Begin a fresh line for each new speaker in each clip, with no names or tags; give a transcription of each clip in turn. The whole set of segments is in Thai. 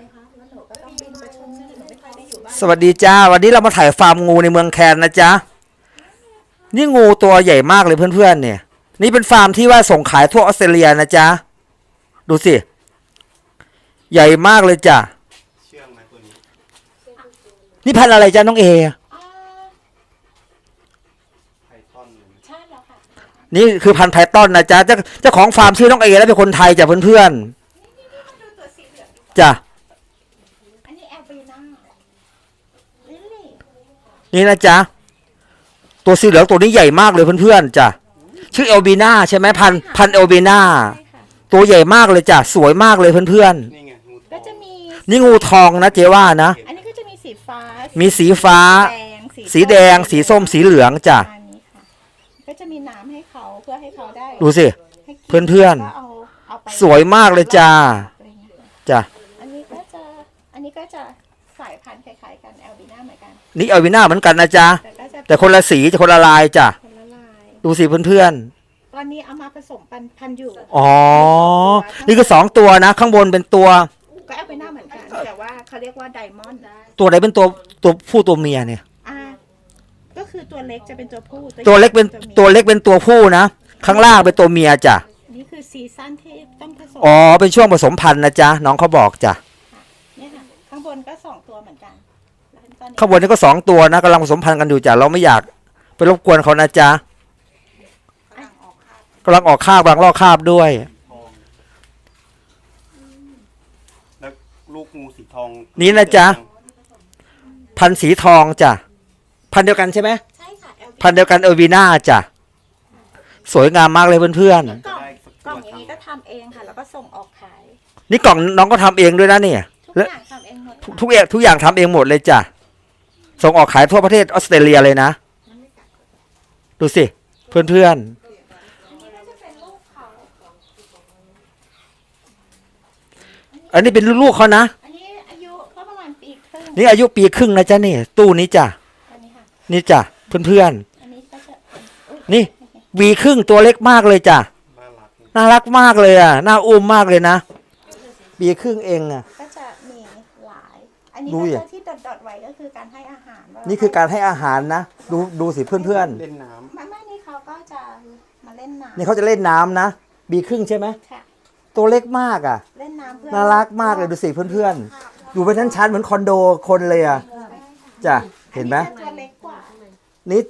ไหมคะแล้วหนูก็ต้องบินไปชมที่หนูไม่ค่อยได้อยู่บ้าน
สวัสดีจ้า วันนี้เรามาถ่ายฟาร์มงูในเมืองแคนนะจ๊ะ นี่งูตัวใหญ่มากเลยเพื่อนๆเนี่ย นี่เป็นฟาร์มที่ว่าส่งขายทั่วออสเตรเลียนะจ๊ะ ดูสิ ใหญ่มากเลยจ้ะ
เชื่องไหมตัวนี้
นี่พันธุ์อะไรจ๊ะน้องเอ
อ่า
ไพทอนเลยนะ
ใช่แล้วค่ะ
นี่คือพันธุ์ไพทอนนะจ๊ะเจ้าเจ้าของฟาร์มชื่อน้องเอ และเป็นคนไทยจ้ะเพื่อน
ดูตัวสีเหลือง
ๆจ้ะ
อันนี้แอลเบน่าลิลลี่
นี่นะจ๊ะ ตัวสีเหลืองตัวนี้ใหญ่มากเลยเพื่อนๆจ้ะชื่อเอลบีนาใช่ไหมพันธุ์พันธุ์เอลบีนา
ใช่ค่ะ
ตัวใหญ่มากเลยจ้ะสวยมากเลยเพื่อน
นี่ไงงูท
ก็
อง
จะมี
ๆ นี่งูทองนะเจ๊ว่านะ
อันนี้ก็จะมีสีฟ้า
มีสีฟ้า
แดง
สีแดง สีส้ม สีเหลืองจ้ะ
อันนี้ค่ะ ก็จะมีน้ำให้เขาเพื่อให้เขาได้
ดูสิ
ให้กิ
เพื่อนๆ
ก็เอาเอาไป
สวยมากเลยจ้า
อะไรเงี้ยค่ะ
จ้ะ
อันนี้ก็จะ อันนี้ก็จะสายพันธุ์คล้ายๆกันแอลบี น่าเหมือนกัน
นี่เอลวิน่าเหมือนกันนะจ๊ะ
แต่ก็จะ
แต่คนละสีจะคนละลายจ้ะ
คนละลาย
ดูสิเพื่อน
ตอนนี้เอามาผสมพันธุ์พันธุ์อยู่
ๆ อ๋อ นี่คือสองตัวนะ ข้างบนเป็นตัว
ก็แอลบีน่าเหมือนกันแต่ว่าเขาเรียกว่าไดมอนด์
ตัวไหนเป็นตัวตัวผู้ตัวเมียเนี่ย
อ่าก็คือตัวเล็กจะเป็นตัวผู้
ตัวเล็กเป็น
มีย
ตัวเล็กเป็นตัวผู้นะ ข้างล่างเป็นตัวเมียจ้ะ
นี่คือซีซั่นที่ต้องผสม
อ๋อ เป็นช่วงผสมพันธุ์นะจ๊ะ น้องเขาบอกจ้ะ ข้างบนนี่ก็สองตัวนะกำลังผสมพันธุ์กันอยู่จ้ะเราไม่อยากไปรบกวนเขานะจ๊ะกำลังออกคาบกำลังลอกคาบด้วย
ทองแล้วลูกงูสีทอง
นี่นะจ๊ะพันธุ์สีทองจ้ะพันธุ์เดียวกันใช่ไหม
ใช่ค่ะแอล
พันธุ์เดียวกันเอลวีน่าจ้ะสวยงามมากเลยเพื่อน
กล่
จะ
อง
ได้สัก
กล่
ตั
อง
ว
อย่างนี้
ทำ
ก็ทำเองค่ะ แล้วก็ส่งออกขาย
ๆนี่กล่องน้องก็ทำเองด้วยนะเนี่ย
ทุก
แล้ว
อย่างทำเองหมด
ทุก
ค่ะ
ทุกอย่างทุกอย่างทำเองหมดเลยจ้ะ ส่งออกขายทั่วประเทศออสเตรเลียเลยนะ ดูสิ เพื่อน
อันนี้ก็จะเป็นลูกเขา
ๆอันนี้เป็นลูกๆเขานะ
อันนี้อายุก็ประมาณปีครึ่ง
นี่อายุปีครึ่งนะจ๊ะนี่ ตู้นี้จ้ะ
อันนี้ค่ะ
นี่จ้ะเพื่อน
อันนี้ก็จะอุ๊ย
ๆนี่วีครึ่งตัวเล็กมากเลยจ้ะ
น่ารัก
น่ารักมากเลยอะน่าอุ้มมากเลยนะปีครึ่งเองอะ
ก็จะมีหลาย อันนี้
ดู
ก็
ดิ
จะที่ดอดๆไว้ก็คือการให้อาหารว่า
นี่คือการให้อาหารนะ ดูดูสิเพื่อน
เล่นน้
ไม่ไม่นี่เขาก็จะมาเล่นน้
ๆนี่เขาจะเล่นน้ำนะปีครึ่งใช่ไหมำ
ค่ะ
ตัวเล็กมากอะ
เล่นน้ำเพื่อ
น่ารักมากเลยดูสิเพื่อนๆ อยู่เป็นชั้นๆเหมือนคอนโดคนเลยอะจ้ะเห็นไหม
อัจะตัวเล็กกว่า
นี่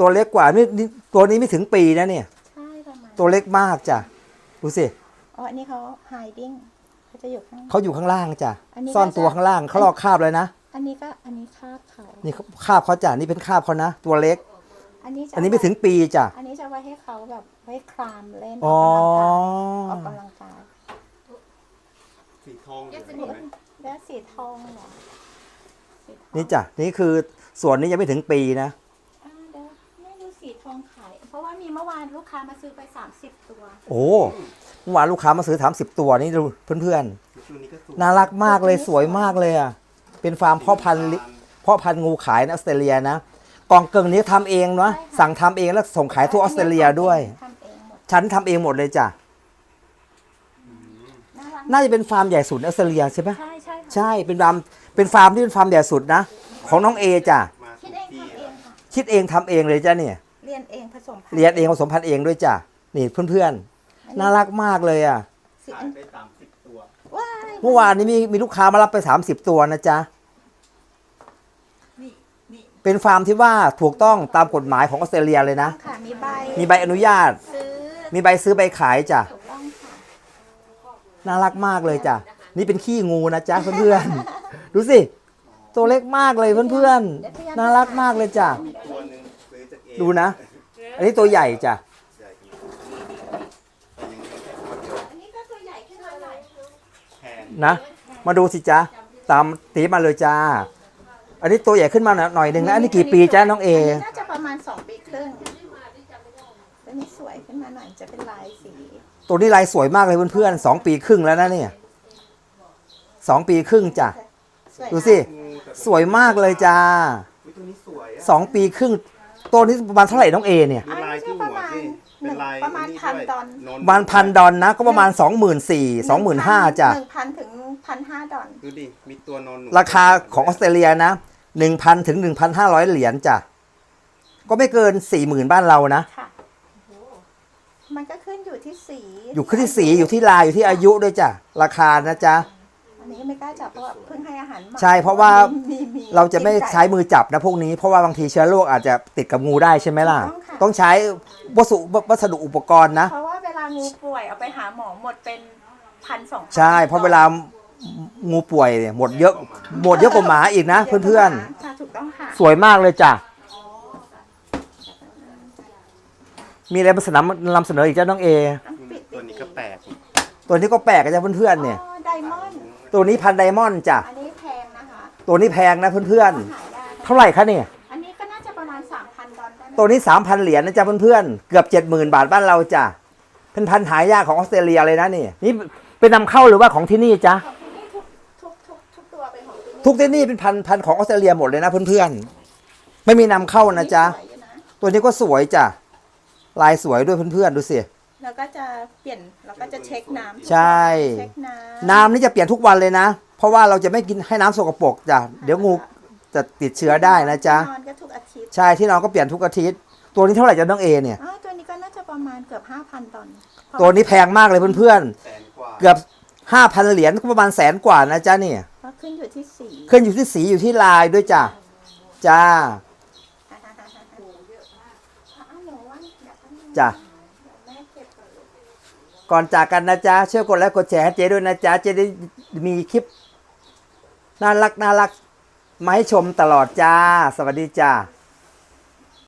ตัวเล็กกว่านี่นี่ตัวนี้ไม่ถึงปีนะเนี่ย
ใช่ประมาณ
ตัวเล็กมากจ้ะดูสิ
อ๋ออันนี้เขา hiding เขา จะอยู่ข้าง
เขาอยู่ข้างล่างจ้ะ
อันนี้ก็
ซ่อนตัวข้างล่างเขาลอกคราบเลยนะ
อันนี้ก็อันนี้คาบเขา
นี่คราบเขาจ้ะนี่เป็นคราบเขานะตัวเล็ก
อันนี้จะ
อันนี้ไม่ถึงปีจ้ะ
อันนี้จะไว้ให้เขาแบบไว้คลามเล่นอ
อ๋อ
อกกำลังกายออกกำลังกายำ
สีทองเหลืองไหม
แล้วสีทองเหรอสีทอง
นี่จ้ะนี่คือส่วนนี้ยังไม่ถึงปีนะ
อ่าเดี๋ยวไม่ดูสีทองขายเพราะว่ามีเมื่อวานลูกค้ามาซื้อไป30ตัว
โอ้ เมื่อวานลูกค้ามาซื้อถามสิบตัวนี่ดูเพื่อน
ตัวนี้ก็สวย
ๆน่ารักมากเลยสวยมากเลยอะ เป็นฟาร์มเพ่อพันธุ์ลิเพ่อพันธุ์งูขายในออสเตรเลียนะกล่องเกิงนี้ทำเองเนาะ
ใช่ค่ะ
สั่งทำเองแล้วส่งขายทั่วออสเตรเลียด้วย
ทำเองหมด
ฉันทำเองหมดเลยจ้ะ
น่ารัก
น่าจะเป็นฟาร์มใหญ่สุดในออสเตรเลียใช่ไหม
ใช่ใช่ค่ะ
ใช่ เป็นฟาร์ม เป็นฟาร์มที่เป็นฟาร์มใหญ่สุดนะ ของน้องเอจ้ะ
มา
คิ
ถู
ด
ก
เอง
ที่
ทำเองค่ะ
คิดเองทำเองเลยจ้ะเนี่ย
เรียนเองผสมพันธุ์
เรียนเองผสมพันธุ์เองด้วยจ้ะ นี่เพื่อนๆ น่ารักมากเลยอะ
สี
ขา
อั
ย
น
ไปสามสิบตัว
ว้าย
เมื่อวานนี้มีมีลูกค้ามารับไป 30 ตัวนะจ๊ะเป็นฟาร์มที่ว่าถูกต้องตามกฎหมายของออสเตรเลียเลยนะ
ค่ะมีใบ
มีใบอนุญาต
ซื้อ
มีใบซื้อใบขายจ้ะ
ถูกต้องค่ะ
น่ารักมากเลยจ้ะ นี่เป็นขี้งูนะจ๊ะเพื่อนๆ ดูสิ ตัวเล็กมากเลยเพื่อนๆ น่ารักมากเลยจ้ะ
มีตัวหนึ่งซื้อจากเอ
ดูนะ อันนี้ตัวใหญ่จ้ะ
ใหญ่จริงแต่ยังมีแค่ตัวเดียว
อันนี้ก็ตัวใหญ่ขึ้นมาหน่อย
แพง
นะ มาดูสิจ๊ะตามตีมาเลยจ้า อันนี้ตัวใหญ่ขึ้นมาหน่อยหนึ่งนะอันนี้กี่ปีจ้าน้องเอ
อันนี้น่าจะประมาณ2ปีครึ่งตัวนี้สวยขึ้นมาหน่อยจะเป็นลายสี
ตัวนี้ลายสวยมากเลยเพื่อนๆสองปีครึ่งแล้วนะเนี่ยสองปีครึ่งจ้ะ
สวย
ดูสิ
งูแต่
สวยมากเลยจ้า
อุ๊ยตัวนี้สวยอะ
สองปีครึ่ง ตัวนี้ประมาณเท่าไหร่น้องเอเนี่ย
ดูลายที่หัวสิเป็นลาย
ประมาณ
นี่
พัน
ด้วย
ตอน
น
ประมาณพันดอลนะ ก็ประมาณสองหมื่นสี่สองหมื่นห้าจ้ะ
หนึ่งพันถึง พันห้าดอล
ดูดิมีตัวนอนหนู
ราคาของออสเตรเลียนะหนึ่งพันถึงหนึ่งพันห้าร้อยเหรียญจ้ะ ก็ไม่เกินสี่หมื่นบ้านเรานะ
ค่ะ มันก็ขึ้นอยู่ที่สี
อยู่ขึ้นที่สีอยู่ที่ลายอยู่ที่อายุด้วยจ้ะ ราคานะจ๊ะ
อันนี้ไม่กล้าจับเพราะว่าเพิ่งให้อาหารหมา
ใช่เพราะว่า
มีมี
เราจะไม่
กินก่
ใช้มือจับนะพวกนี้ เพราะว่าบางทีเชื้อโรคอาจจะติดกับงูได้ใช่ไหมล่ะ
ถูกต้องค่ะ
ต้องใช้วัสดุวัสดุอุปกรณ์นะ
เพราะว่าเวลางูป่วยเอาไปหาหมอหมดเป็นพันสองพัน
ใช่เพราะเวลา งูป่วยเนี่ยหมดเยอะหมดเยอะกว่าหมาอีกนะเพื่อน
ค่ะถูกต้องค่ะ
ๆสวยมากเลยจ้ะ มีอะไรมาเสนอนำเสนออีกจ้าน้องเอ
ต้องปิด
ตัวนี้ก็แปลก
ตัวนี้ก็แปลกนะจ้ะเพื่อนๆเนี่ย
อ๋อไดมอนด์
ตัวนี้พันไดมอนด์จ้ะ
อันนี้แพงนะคะ
ตัวนี้แพงนะเพื่อน
หายาก
ๆเท่าไหร่คะเนี่ย
อันนี้ก็น่าจะประมาณสามพันดอลได้ไหม
ตัวนี้สามพันเหรียญนะจ๊ะเพื่อนๆ เกือบเจ็ดหมื่นบาทบ้านเราจ้ะเป็นพันธุ์หายากของออสเตรเลียเลยนะนี่ นี่เป็นนำเข้าหรือว่าของที่นี่จ๊ะ
ของ ที่นี่ทุกที่นี่
เป็นพันธุ์พันธุ์ของออสเตรเลียหมดเลยนะเพื่อนๆ ไม่มีนำเข้านะจ๊ะ
สวยอยู่นะ
ตัวนี้ก็สวยจ้ะ ลายสวยด้วยเพื่อนๆ ดูสิ
แล้วก็จะเปลี่ยนเราก็จะเช็คน้ำ
ใช่
เช็คน้ำ
น้ำนี่จะเปลี่ยนทุกวันเลยนะ เพราะว่าเราจะไม่กินให้น้ำสกปรกจ้ะ เดี๋ยวงูจะติดเชื้อได้นะจ๊ะ
นอนก็ทุกอาทิตย์
ใช่ ที่นอนก็เปลี่ยนทุกอาทิตย์ ตัวนี้เท่าไหร่จ๊ะน้องเอเนี่ย
อ๋อ ตัวนี้ก็น่าจะประมาณเกือบห้าพันดอล
ตัวนี้แพงมากเลยเพื่อน
แสนกว่า
ๆเกือบห้าพันเหรียญก็ประมาณแสนกว่านะจ๊ะเนี่ย
เพราะขึ้นอยู่ที่สี
ขึ้นอยู่ที่สีอยู่ที่ลายด้วยจ้ะจ้า
จ้าวหนูว่าอยากให้แม่
จ้ะ
ก่อน
จากกันนะจ๊ะช่วยกดไลค์กดแชร์ให้เจ๊ด้วยนะจ๊ะเจ๊ได้มีคลิปน่ารักน่ารักมาให้ชมตลอดจ้า สวัสดีจ้า